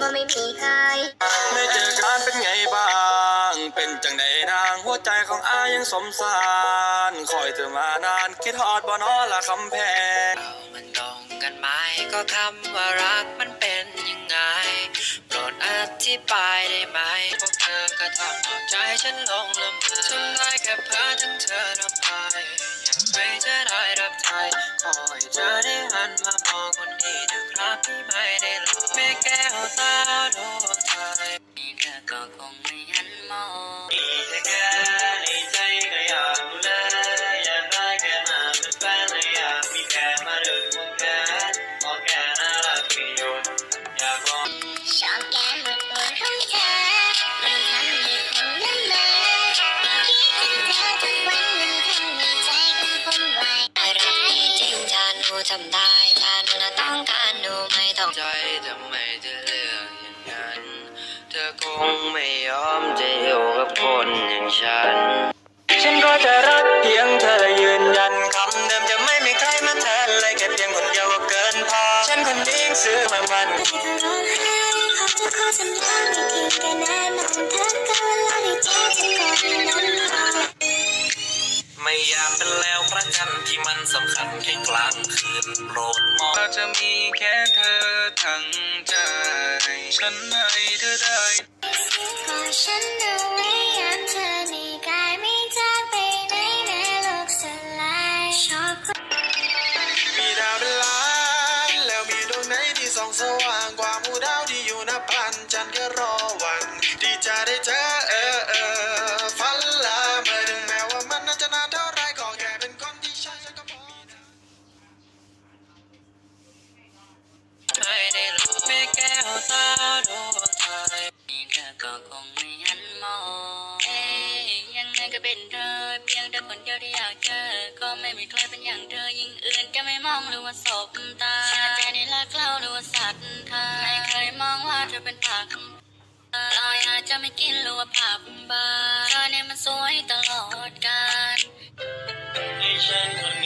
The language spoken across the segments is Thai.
บ่ไม่มีใครไม่เจอกันเป็นไงบ้าง เป็นจังใดนางหัวใจของอายยังสมสารคอยเธอมานานคิดฮอดบ่นอละคำแพงเรามันตรงกันไหมก็คำว่ารักมันเป็นยังไงโปรดอธิบายได้ไหมพวกเธอก็ทำเอาใจฉันลงลำพังทำได้แค่เพ้อทั้งเธอรำพายอยากให้เธอได้รับใจขอให้เธอได้หันมามองคนดีนะครับที่ไม่ได้หลอก แม่แก้วตาดวงใจมีเธอก็คงไม่หันมองมีแค่แค่ในใจก็อยากดูแลอยากได้แค่มาเป็นแฟนและอยากมีแค่มาดึงวงแขนขอแค่น่ารักไม่หยุดอยากลองชอบแกหมดตัวของเธอมันทำให้คนละเมอคิดถึงเธอทุกวันมันทำให้ใจของผมไหวอะไรจริงถ้าหนูทำได้ งใจทำไมเธอเลือกอย่างนั้น เธอคงไม่ยอมจะอยู่กับคนอย่างฉัน ฉันก็จะรักเพียงเธอยืนยันคำเดิมจะไม่มีใครมาแทนเลยแค่เพียงคนเดียวก็เกินพอ ฉันคนนี้ซื้อมามันไม่ก็ร้องไห้ขอจะขอสัญญาไม่ทิ้งกันแน่นอนเธอก็เวลาได้เจอฉันขอให้นั้นพอไม่อยากเป็นแล้วประกันที่มันสำคัญแค่กลางคืนโปรดมองก็จะมีแค่เธอ ทั้งใจ ฉันให้เธอได้ขอฉันเอาไว้ยามเธอในกายไม่จากไปไหนแม้โลกสลายชอบคนมีดาวเป็นล้านแล้วมีดวงไหนที่ส่องสว่างกว่าหมู่ดาวที่อยู่นับพันจันทร์แค่รอวันที่จะได้เจอเออ ก็คงไม่หันมองเอ้ยยังไงก็เป็นเธอ เพียงแต่คนเดียวที่อยากเจอ ก็ไม่มีใครเป็นอย่างเธอยิ่งอื่นจะไม่มองหรือว่าสบตาเชื่อใจในรักเราหรือว่าสัตว์ทาไม่เคยมองว่าเธอเป็นผักเราอาจจะไม่กินหรือว่าผับบาร์เธอเนี่ยมันสวยตลอดกาลให้ฉันคน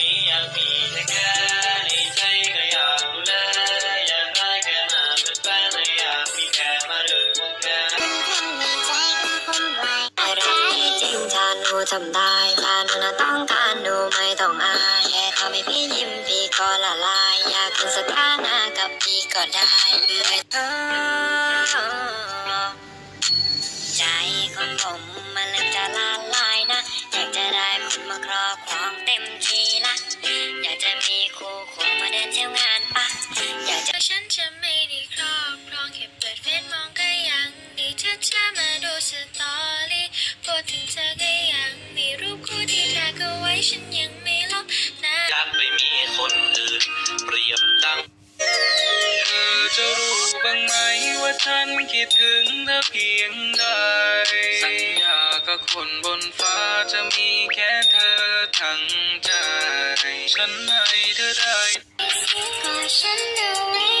ถ้าหนูทำได้ถ้าหนูน่ะต้องการหนูไม่ต้องอายแค่ทำให้พี่ยิ้มพี่ก็ละลาย อยากเป็นสถานะกับพี่ก็ได้ไม่ต้องใจของผม ฉันยังไม่ลบนะอยากไปมีคนอื่นเปรียบดังเธอจะรู้บ้างไหมว่าฉันคิดถึงเธอเพียงใดสัญญากับคนบนฟ้าจะมีแค่เธอทั้งใจ ฉันให้เธอได้ขอฉันเอาไว้ยามเธอใน